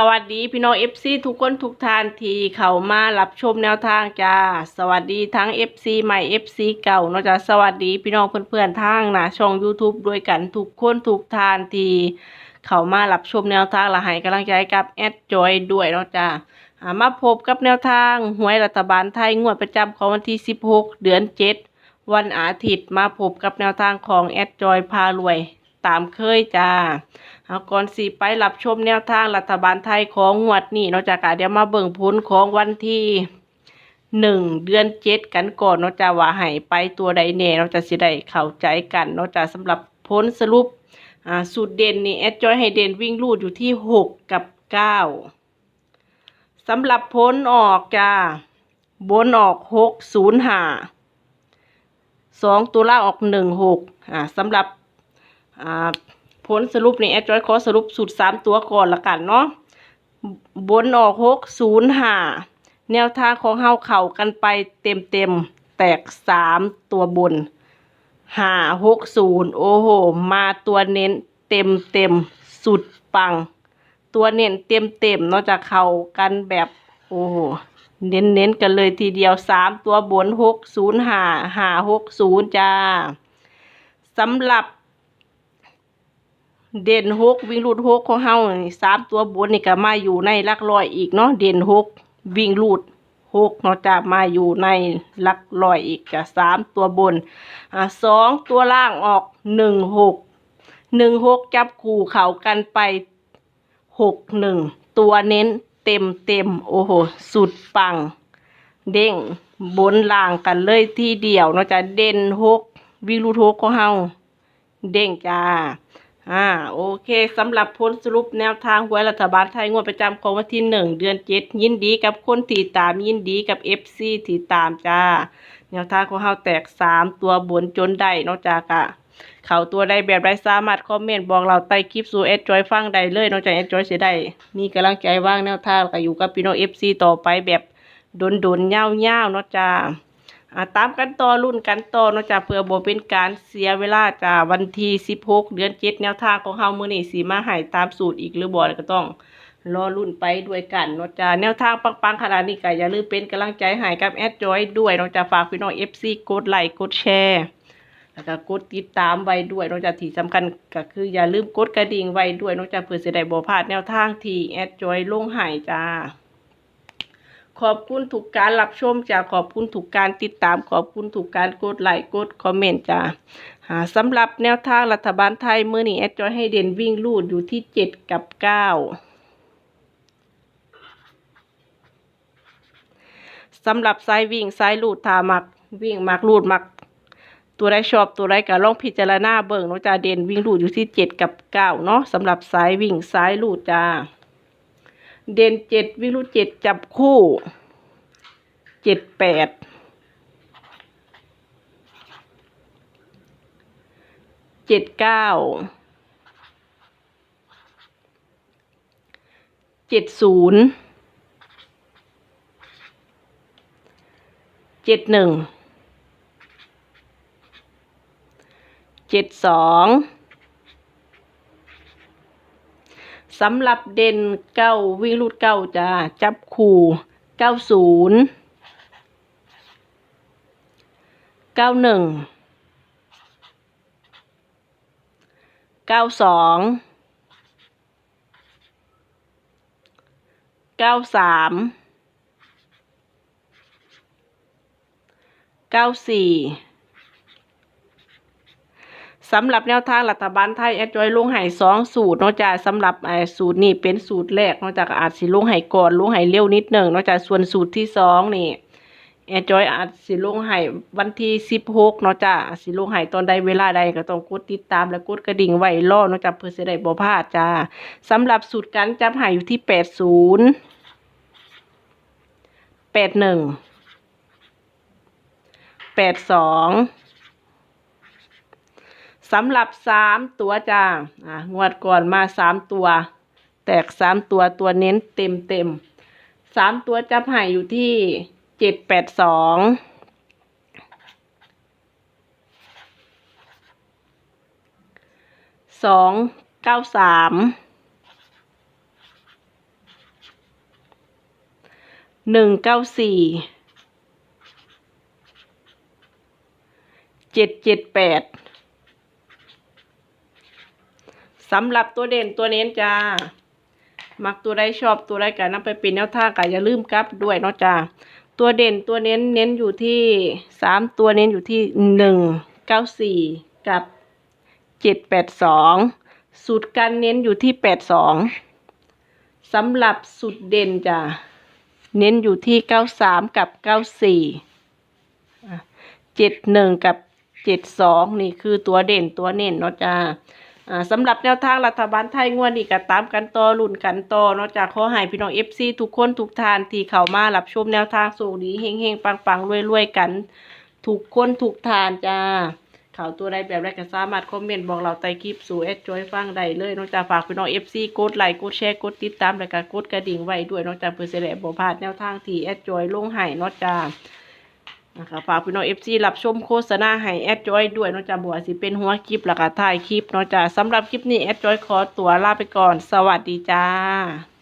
สวัสดีพี่น้องเอฟซีทุกคนทุกท่านที่เข้ามารับชมแนวทางจ้า สวัสดีทั้ง FC ใหม่ FC เก่าเนาะจ้าสวัสดีพี่น้องเพื่อนๆทางนะช่อง YouTube ด้วยกันทุกคนทุกท่านที่เข้ามารับชมแนวทางและให้กำลังใจกับแอดจอยด้วยเนาะจ้าอ่ามาพบกับแนวทางหวยรัฐบาลไทยงวดประจำของวันที่ 16 เดือน 7 วันอาทิตย์มาพบกับแนวทางของแอดจอยพารวย ตามเคยจ้าเอาก่อนสิไปรับชมแนวทางรัฐบาลไทยของงวดนี้เนาะจากเดี๋ยวมาเบิ่งผลของวันที่หนึ่งเดือนเจ็ดกันก่อนเนาะจ้าว่าให้ไปตัวใดแน่เนาะจะสิได้เข้าใจกันเนาะจ้าสำหรับผลสรุปอ่าสูตรเด่นนี่แอดจอยให้เด่นวิ่งลูดอยู่ที่หกกับเก้าสำหรับผลออกจ้าบนออกหกศูนย์ห้าสองตัวล่างออกหนึ่งหกอ่าสำหรับ ผลสรุปนี่แอดจอยขอสรุปสูตรสามตัวก่อนละกันเนาะบนออกหกศูนย์ห้าแนวทางของเฮาเข่ากันไปเต็มเต็มแตกสามตัวบนห้าหกศูนย์โอ้โห มาตัวเน้นเต็มเต็มสุดปัง ตัวเน้นเต็มเต็มเนอกจากเข่ากันแบบโอ้โหเน้นเน้นกันเลยทีเดียวสามตัวบนหกศูนย์ห้าห้าหกศูนย์จ้าสำหรับ เด่นหกวิ่งรูดหกของเฮาสามตัวบนนี่ก็มาอยู่ในลักร้อยอีกเนาะเด่นหกวิ่งรูดหกเนาะจะมาอยู่ในลักร้อยอีกจะสามตัวบนอ่าสองตัวล่างออกหนึ่งหกหนึ่งหกจับคู่เข่ากันไปหกหนึ่งตัวเน้นเต็มเต็มโอ้โหสุดปัง เด้งบนล่างกันเลยทีเดียวเนาะจะเด่นหกวิ่งรูดหกของเฮาเด้งจ้า อ่าโอเคสำหรับผลสรุปแนวทางหวยรัฐบาลไทยงวดประจำของวันที่หนึ่งเดือนเจ็ดยินดีกับคนที่ตามยินดีกับเอฟซีที่ตามจ้า แนวทางของเฮาแตกสามตัวบนจนได้นอกจากอะเขาตัวใดแบบใดสามารถคอมเมนต์บอกเราใต้คลิปสู่เอสจอยฟังได้เลยนอกจากเอสจอยจะได้มีกำลังใจว่างแนวทางก็อยู่กับพี่น้องเอฟซีต่อไปแบบโดนๆเงาๆเนาะจ้าอ่า ตามกันต่อรุ่นกันต่อเนาะจ้ะเพื่อบ่เป็นการเสียเวลาจ้าวันที่16เดือน7แนวทางของเฮามื้อนี้สิมาให้ตามสูตรอีกหรือบ่ก็ต้องรอรุ่นไปด้วยกันเนาะจ้าแนวทางปังๆขนาดนี้ก็อย่าลืมเป็นกำลังใจให้กับแอดจอยด้วยเนาะจ้าฝากพี่น้อง FC กดไลค์กดแชร์แล้วก็กดติดตามไว้ด้วยเนาะจ้าที่สำคัญก็คืออย่าลืมกดกระดิ่งไว้ด้วยเนาะจ้าเพื่อสิได้บ่พลาดแนวทางที่แอดจอยลงให้จ้า ขอบคุณทุกการรับชมจ้าขอบคุณทุกการติดตาม ขอบคุณทุกการกดไลค์กดคอมเมนต์จ้าหาสำหรับแนวทางรัฐบาลไทยมื้อนี้แอดจอยให้เด่นวิ่งลูดอยู่ที่เจ็ดกับเก้าสำหรับสายวิ่งสายลูดทามักวิ่งมักลูดมัก ตัวใดชอบตัวใดก็ลองพิจารณาเบิ่งเนาะจ้าเด่นวิ่งลูดอยู่ที่เจ็ดกับเก้าเนาะสำหรับสายวิ่งสายลูดจ้า เด่นเจ็ดวิรุเจ็ดจับคู่เจ็ดแปดเจ็ดเก้าเจ็ดศูนย์เจ็ดหนึ่งเจ็ดสอง สำหรับเด่นเก้าวิ่งรูดเก้าจ้าจับคู่เก้าศูนย์เก้าหนึ่งเก้าสองเก้าสามเก้าสี่ สำหรับแนวทางรัฐบาลไทยแอดจอยลงให้สองสูตรเนอกจากสำหรับไอ้สูตรนี้เป็นสูตรแรกเนอกจากอาจสิลงให้ก่อนลงให้เร็วนิดหนึ่งเนอกจากส่วนสูตรที่สองนี่แอดจอยอาจสิลงให้วันที่สิบหกเนอกจากอาสิลงให้ตอนใดเวลาใดก็ต้องกดติดตามและกดกระดิ่งไว้รอนอกจากเพื่อจะได้บ่พลาดจ้าสำหรับสูตรการจับให้อยู่ที่แปดศูนย์แปดหนึ่งแปดสอง สำหรับสามตัวจ้าอะงวดก่อนมาสามตัว แตกสามตัวตัวเน้นเต็มเต็มสามตัวจับหายอยู่ที่เจ็ดแปดสองสองเก้าสามหนึ่งเก้าสี่เจ็ดเจ็ดแปด สำหรับตัวเด่นตัวเน้นจ้า มักตัวใดชอบตัวใดกันนำไปเป็นแนวทางกันอย่าลืมกลับด้วยเนาะจ้า ตัวเด่นตัวเน้นเน้นอยู่ที่สามตัวเน้นอยู่ที่หนึ่งเก้าสี่กับเจ็ดแปดสองสูตรการเน้นอยู่ที่แปดสองสำหรับสูตรเด่นจ้ะเน้นอยู่ที่เก้าสามกับเก้าสี่เจ็ดหนึ่งกับเจ็ดสองนี่คือตัวเด่นตัวเน้นเนาะจ้า สำหรับแนวทางรัฐบาลไทยงวดนี้ก็ตามกันต่อรุ่นกันต่อนอกจากขอให้พี่น้องเอฟซีทุกคนทุกทานที่เข้ามารับชมแนวทางสูงดีเฮงเฮงปังปังรวยรวยๆกัน ทุกคนทุกทานจ้าข่าวตัวใดแบบใดก็สามารถคอมเมนต์บอกเราใต้คลิปสู่แอดจอยฟังได้เลยนอกจากฝากพี่น้องเอฟซีกดไลค์กดแชร์กดติดตามแล้วก็กดกระดิ่งไว้ด้วยนอกจากเพื่อจะได้บ่พลาดแนวทางที่แอดจอยลงให้นอกจาก นะคะฝากพี่น้องเอฟซีรับชมโฆษณาให้แอดจอยด้วยนอกจากบัวสิเป็นหัวคลิปแล้วก็ถ่ายคลิปนอกจากสำหรับคลิปนี้แอดจอยขอตัวลาไปก่อน สวัสดีจ้า